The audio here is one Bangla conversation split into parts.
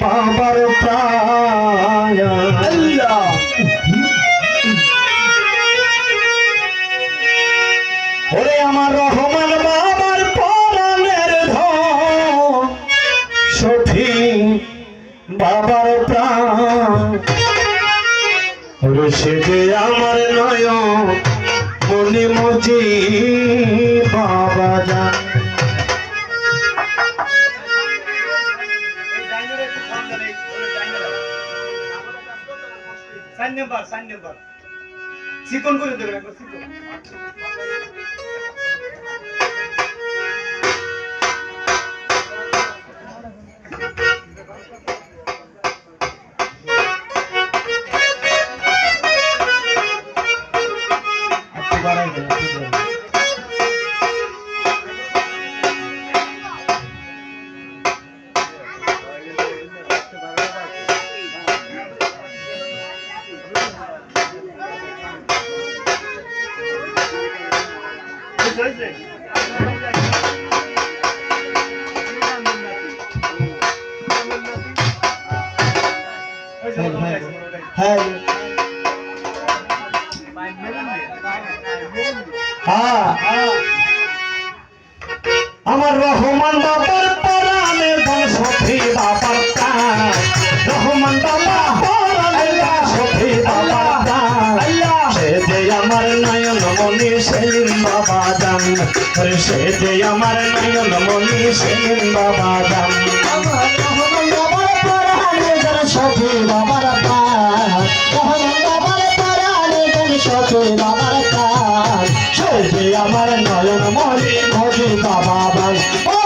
বাবার প্রাণ। Sign number sign number. চিকন করে দেবেন একবার চিকন। 何? সে যে আমার নয়ন মনি সেলিম বাবা রহমান বাবার বাবার আমার নয়ন মনি মজি বাবা বাবা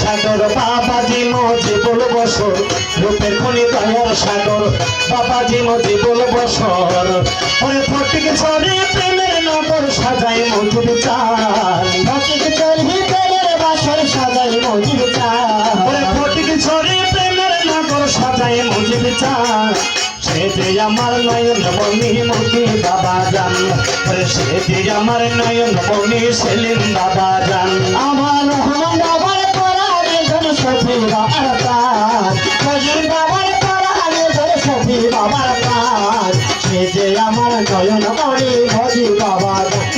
সাগর বাবাজি মজি বল বসর। রূপের খনি দয়ার সাগর বাবাজি মজি বল বসর। ওরে ফটিক ছড়ে প্রেমের নগর সাজাই মজুর চাল ভক্তিক চলহি প্রেমের বাসর সাজাই মজির চাল ওরে ফটিক ছড়ে প্রেমের নগর সাজাই মজুর চাল সে যে আমার নয়ন বনি মজি বাবা জান। ওরে সে যে আমার নয়ন বনি সেলিম বাবা জান। আমার সখী বাবার প্রাণ। মজির বাবার পরাণে যেন সখী বাবার প্রাণ। সে যে আমার নয়ন মণি মজি বাবা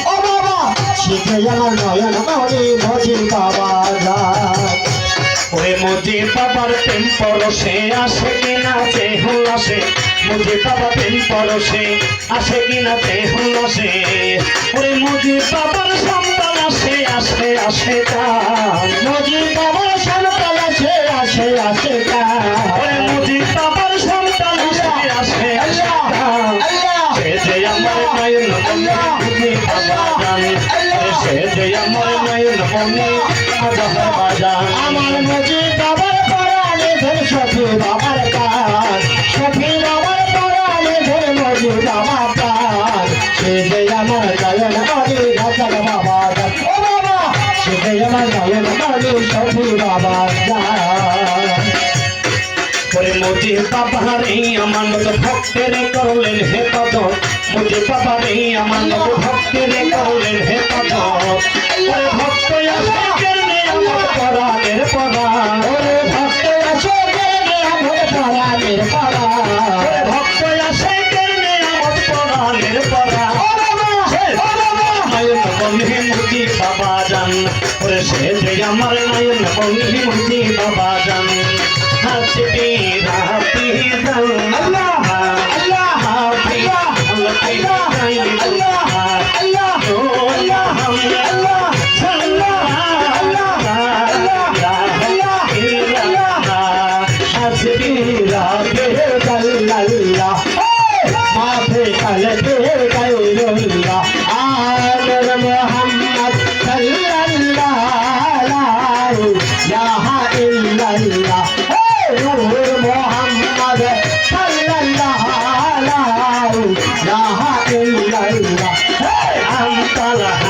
ও বাবা সে যে আমার নয়ন মণি মজি বাবা ওরে মজি বাবার প্রেম পরশে আসে কিনা যে হুলাসে মজি বাবা প্রেম পরশে আসে কিনা যে হুলাসে ওরে মজি বাবার সন্তান আসে আসে আসে তার। মজি বাবার আছে আসে আসে ওরে বাবা রে আমার মতো ভক্তের করলেন হে পদ। মোদি বাবা রে আমার মতো ভক্তের করলেন হে পদ। ভক্ত পরাণের পরা। ভক্ত পরাণের পরা। ভক্ত আসে আমার পরাণের পরা। বাবা জান। আমার নয়ন বন্ধি সাল্লাল্লাহু ইলাহা ইল্লাল্লাহ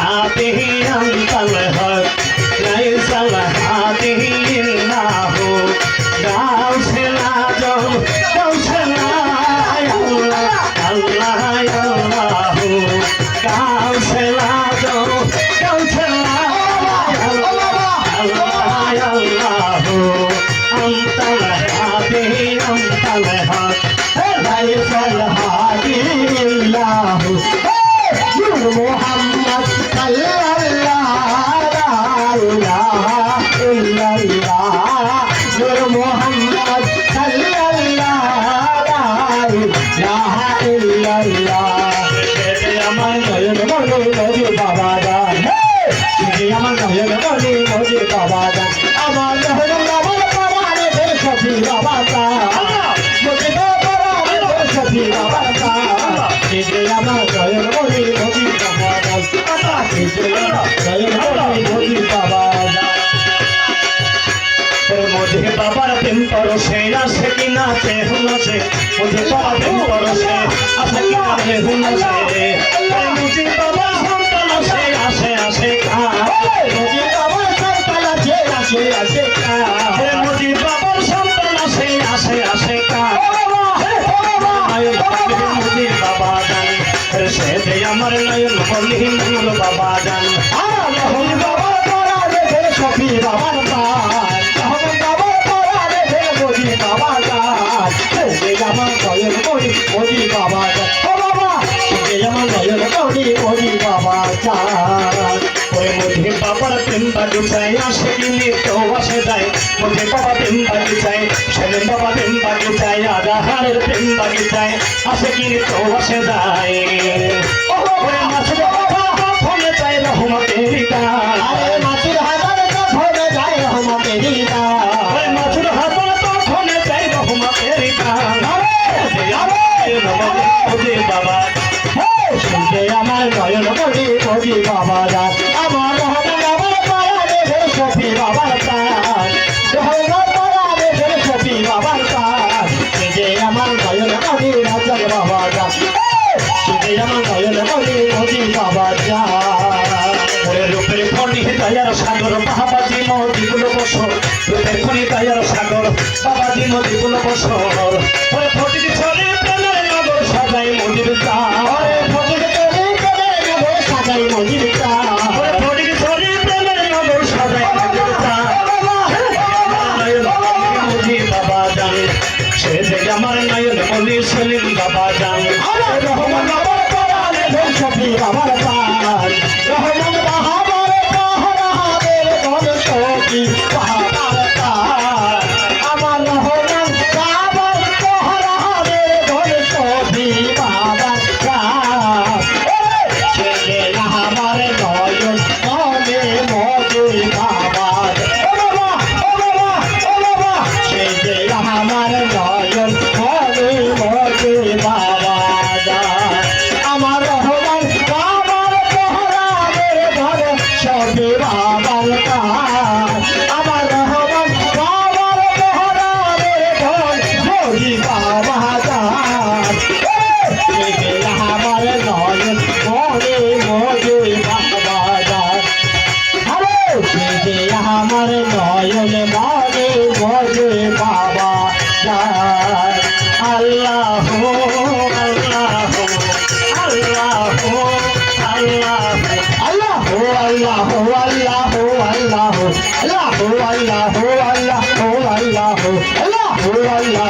मुझे बाबा तुम करो से ना से कि ना से हुनो से मुझे बाबा तुम करो से अस कि ना से हुनो से मुझे बाबा संतल से आसे आसे का मुझे बाबा संतल से आसे आसे का मुझे बाबा संतल से आसे आसे का मुझे बाबा जान से दे अमर नयन बोली मंगल बाबा जान বাবার মনি ও মনি প্রেম বাজু চাই আসে কিনে তো আসে যায় মুঝে বাবা প্রেম বাজু চাই ছেলে বাবা প্রেম বাজু চাই আধারের প্রেম বাজু চাই আসে কিনে তো আসে যায় ওরে মাছের বাবা ফোনে চাই রহমতের গান সাগর, বাবাজি নদীগুলো বসর খনি দয়ার সাগর, বাবাজি নদীগুলো বসর সাজাই মুজি বাবা জান, সে যে আমার নয়ন বলি সেলিম বাবা জান। রহমান বাবার বাবার প্রাণ। রহমান গণ সখী अल्लाह अल्लाह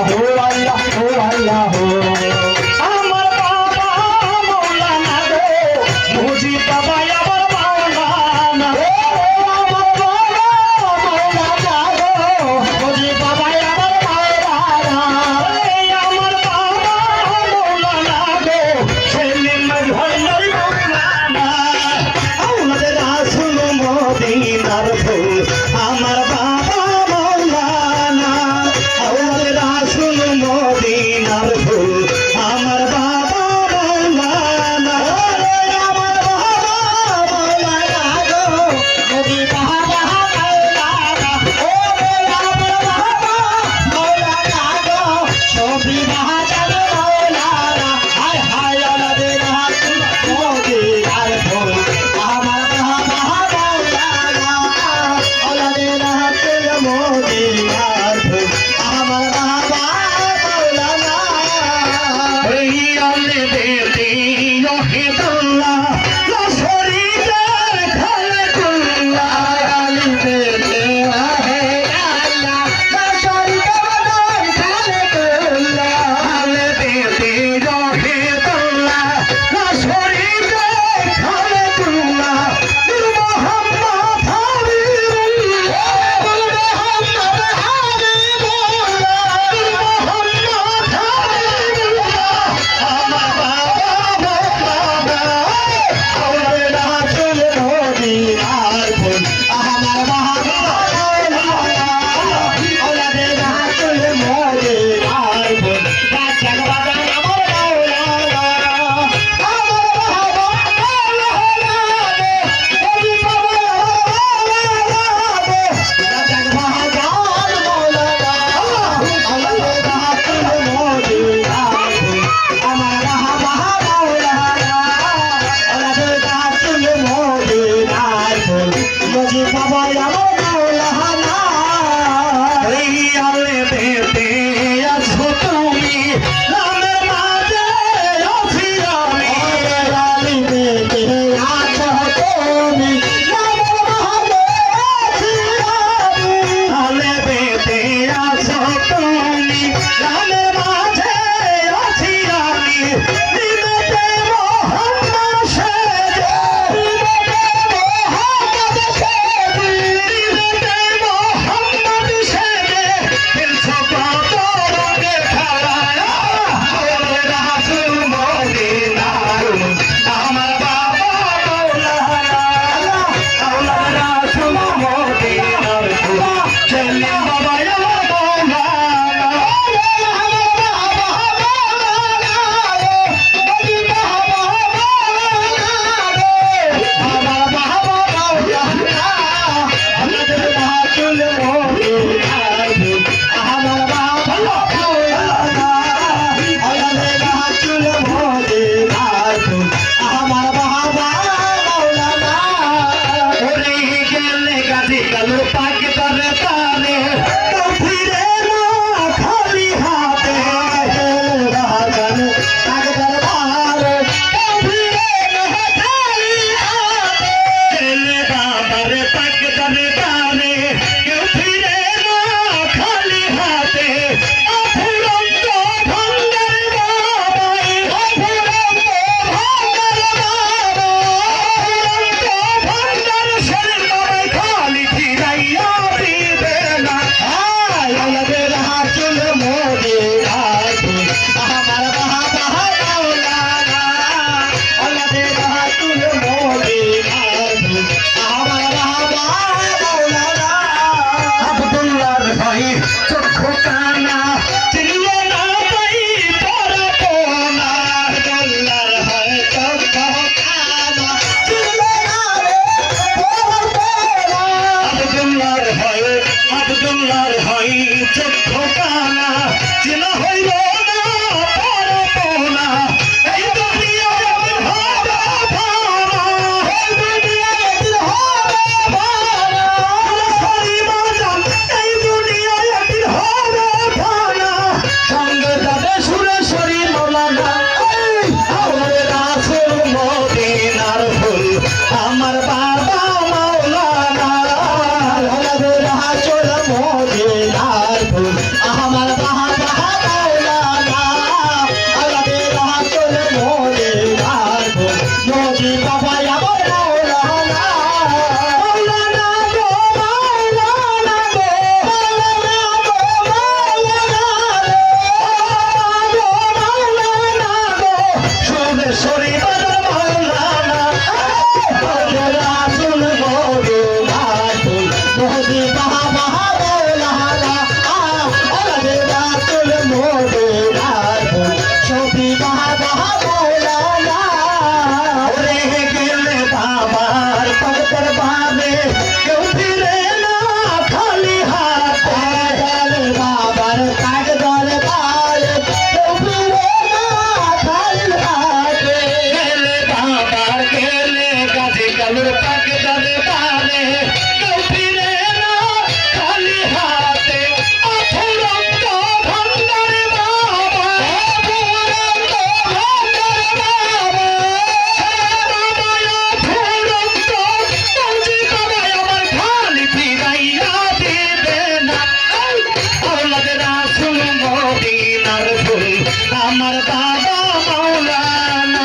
అమర్ బాబా మౌలానా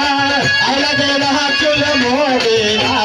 అలదే హక్కుల మోడీనా.